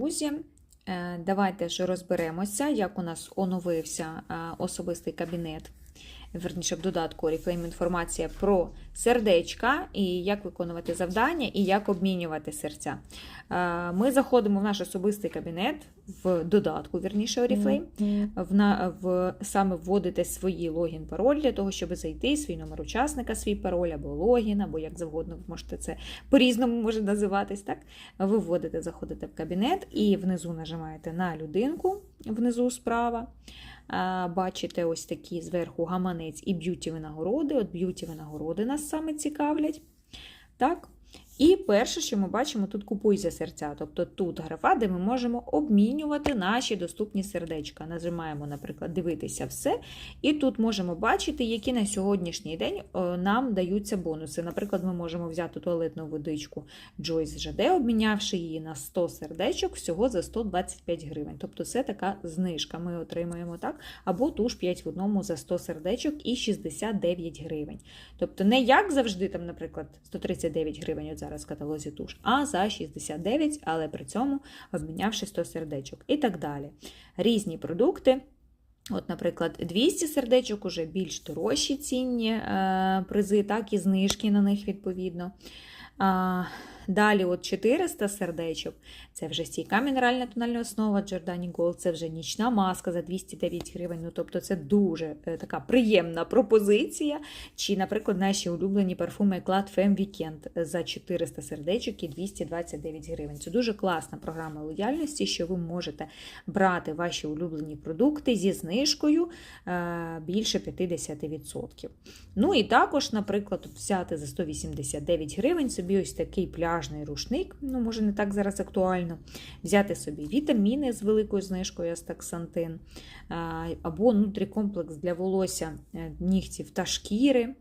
Друзі, е, давайте ж розберемося, як у нас оновився е, особистий кабінет. Верніше в додатку Oriflame інформація про сердечка і як виконувати завдання, і як обмінювати серця. Е, Ми заходимо в наш особистий кабінет в додатку, вірніше Oriflame, в, на, в, саме вводите свої логін, пароль для того, щоб зайти, свій номер учасника, свій пароль або логін, або як завгодно ви можете це по-різному може називатись. Так? Ви вводите, заходите в кабінет і внизу нажимаєте на людинку, внизу справа. Бачите ось такі зверху гаманець і б'юті винагороди. От б'юті винагороди нас саме цікавлять. Так? І перше, що ми бачимо, тут купуй за серця. Тобто тут графа, де ми можемо обмінювати наші доступні сердечка. Нажимаємо, наприклад, дивитися все. І тут можемо бачити, які на сьогоднішній день е, нам даються бонуси. Наприклад, ми можемо взяти туалетну водичку Joyce ЖД, обмінявши її на 100 сердечок всього за 125 гривень. Тобто це така знижка. Ми отримаємо так. Або туш 5 в одному за 100 сердечок і 69 гривень. Тобто не як завжди, там, наприклад, 139 гривень в каталозі туш, а за 69, але при цьому обмінявши 100 сердечок і так далі. Різні продукти. От, наприклад, 200 сердечок уже більш дорожчі цінні е, призи, так і знижки на них відповідно. Далі от 400 сердечок, це вже стійка мінеральна тональна основа Giordani Gold, це вже нічна маска за 209 гривень. Ну, тобто це дуже е, така приємна пропозиція. Чи, наприклад, наші улюблені парфуми Eclat Femme Weekend за 400 сердечок і 229 гривень. Це дуже класна програма лояльності, що ви можете брати ваші улюблені продукти зі знижкою е, більше 50%. Ну і також, наприклад, взяти за 189 гривень собі ось такий пляжний рушник, ну, може, не так зараз актуально, взяти собі вітаміни з великою знижкою Астаксантин, або нутрікомплекс для волосся е, нігтів та шкіри.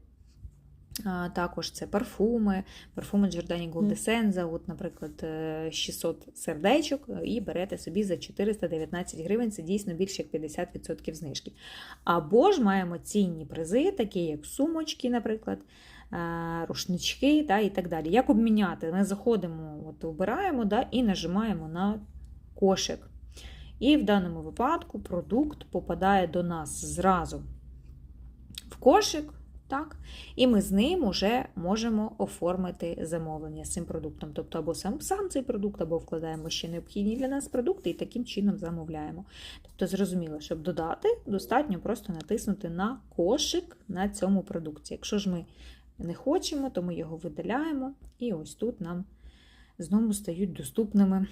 Також це парфуми, парфуми Giordani Gold Essenza, от, наприклад, е, 600 сердечок, е, і берете собі за 419 гривень, це дійсно більше як 50% знижки. Або ж маємо цінні призи, такі як сумочки, наприклад, е, рушнички та, і так далі. Як обміняти? Ми заходимо, от, обираємо да, і нажимаємо на кошик. І в даному випадку продукт попадає до нас зразу в кошик. Так? І ми з ним вже можемо оформити замовлення з цим продуктом. Тобто, або сам сам цей продукт, або вкладаємо ще необхідні для нас продукти і таким чином замовляємо. Тобто, зрозуміло, щоб додати, достатньо просто натиснути на кошик на цьому продукті. Якщо ж ми не хочемо, то ми його видаляємо, і ось тут нам знову стають доступними